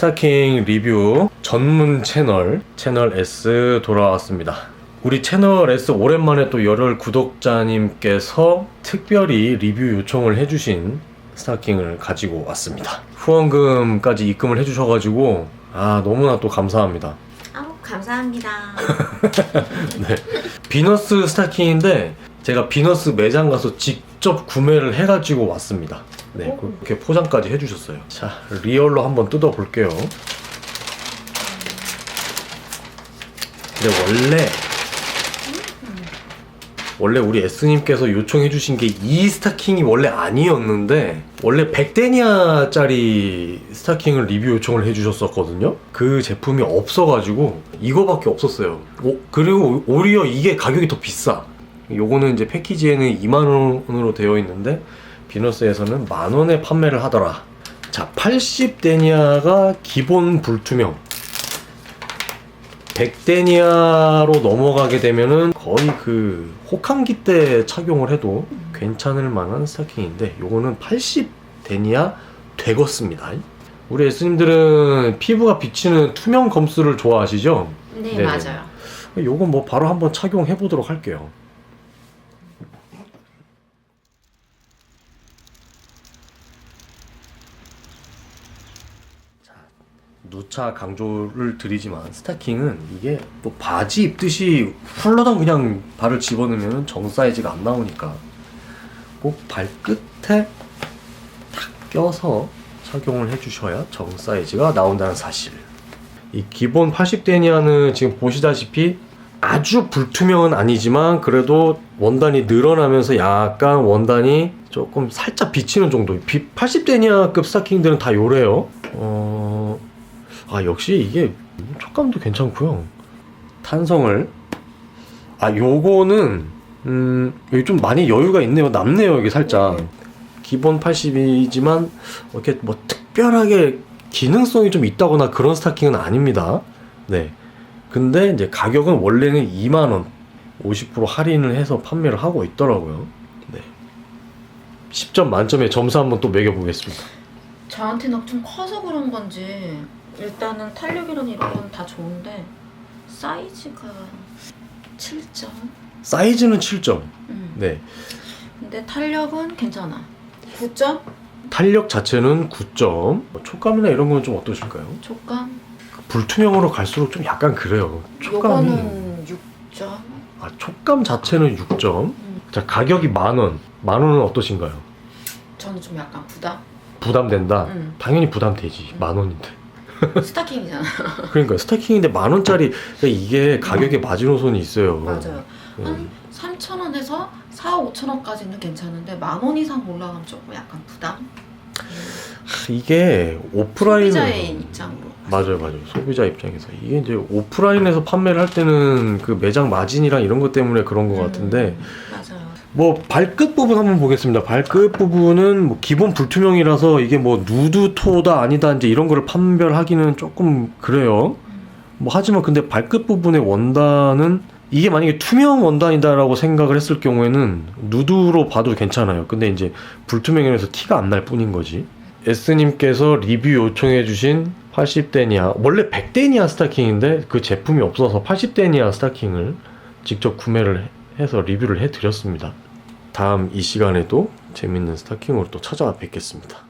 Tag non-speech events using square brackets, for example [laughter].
스타킹 리뷰 전문 채널 채널 S 돌아왔습니다. 우리 채널 S 오랜만에 또 열혈 구독자님께서 특별히 리뷰 요청을 해주신 스타킹을 가지고 왔습니다. 후원금까지 입금을 해주셔가지고 아 너무나 또 감사합니다. 아우 감사합니다. [laughs] 네. 비너스 스타킹인데 제가 비너스 매장 가서 직접 구매를 해가지고 왔습니다. 네, 그렇게 포장까지 해주셨어요. 자, 리얼로 한번 뜯어볼게요. 근데 원래 원래 우리 S님께서 요청해주신 게 이 스타킹이 원래 아니었는데 원래 100데니아짜리 스타킹을 리뷰 요청을 해주셨었거든요. 그 제품이 없어가지고 이거밖에 없었어요. 오, 그리고 오히려 이게 가격이 더 비싸. 요거는 이제 패키지에는 2만 원으로 되어 있는데 비너스에서는 만 원에 판매를 하더라. 자, 80데니아가 기본 불투명. 100데니아로 넘어가게 되면은 거의 그 혹한기 때 착용을 해도 괜찮을 만한 스타킹인데 요거는 80데니아 되겠습니다. 우리 S님들은 피부가 비치는 투명 검수를 좋아하시죠? 네 네네. 맞아요. 요건 뭐 바로 한번 착용해 보도록 할게요. 누차 강조를 드리지만 스타킹은 이게 또 바지 입듯이 훌러덩 그냥 발을 집어넣으면 정 사이즈가 안 나오니까 꼭 발끝에 탁 껴서 착용을 해주셔야 정 사이즈가 나온다는 사실. 이 기본 80데니아는 지금 보시다시피 아주 불투명은 아니지만 그래도 원단이 늘어나면서 약간 원단이 조금 살짝 비치는 정도. 80데니아급 스타킹들은 다 요래요. 어, 아 역시 이게 촉감도 괜찮고요. 탄성을 아 요거는 음 여기 좀 많이 여유가 있네요. 남네요 여기 살짝. 네. 기본 80이지만 이렇게 뭐 특별하게 기능성이 좀 있다거나 그런 스타킹은 아닙니다. 네. 근데 이제 가격은 원래는 2만 원, 50% 할인을 해서 판매를 하고 있더라고요. 네. 10점 만점에 점수 한번 또 매겨 보겠습니다. 저한테는 좀 커서 그런 건지 일단은 탄력이랑 이런 건 다 좋은데 사이즈가 7점. 사이즈는 7점. 음. 네. 근데 탄력은 괜찮아. 9점? 탄력 자체는 9점. 뭐 촉감이나 이런 건 좀 어떠실까요? 촉감? 불투명으로 갈수록 좀 약간 그래요. 촉감이. 요거는 6점. 아, 촉감 자체는 6점. 음. 자, 가격이 만 원. 만 원은 어떠신가요? 저는 좀 약간 부담. 부담된다. 음. 당연히 부담되지. 만 원인데. [laughs] 스타킹이잖아. 그러니까 스타킹인데 만 원짜리 그러니까 이게 가격에 마지노선이 있어요. 맞아요. 음. 한 3천 원에서 4, 5천 원까지는 괜찮은데 만 원 이상 올라가면 조금 약간 부담. 하, 이게 오프라인 소비자의 입장으로. 맞아요, 맞아요. 소비자 입장에서 이게 이제 오프라인에서 판매를 할 때는 그 매장 마진이랑 이런 것 때문에 그런 것 같은데 음, 맞아요. 뭐 발끝 부분 한번 보겠습니다. 발끝 부분은 뭐 기본 불투명이라서 이게 뭐 누드 토다 아니다 이제 이런 거를 판별하기는 조금 그래요. 뭐 하지만 근데 발끝 부분의 원단은 이게 만약에 투명 원단이다라고 생각을 했을 경우에는 누드로 봐도 괜찮아요. 근데 이제 불투명이라서 티가 안 날 뿐인 거지. S님께서 리뷰 요청해주신 80데니아 원래 100데니아 스타킹인데 그 제품이 없어서 80데니아 스타킹을 직접 구매를 해- 해서 리뷰를 해드렸습니다. 다음 이 시간에도 재밌는 스타킹으로 또 찾아와 뵙겠습니다.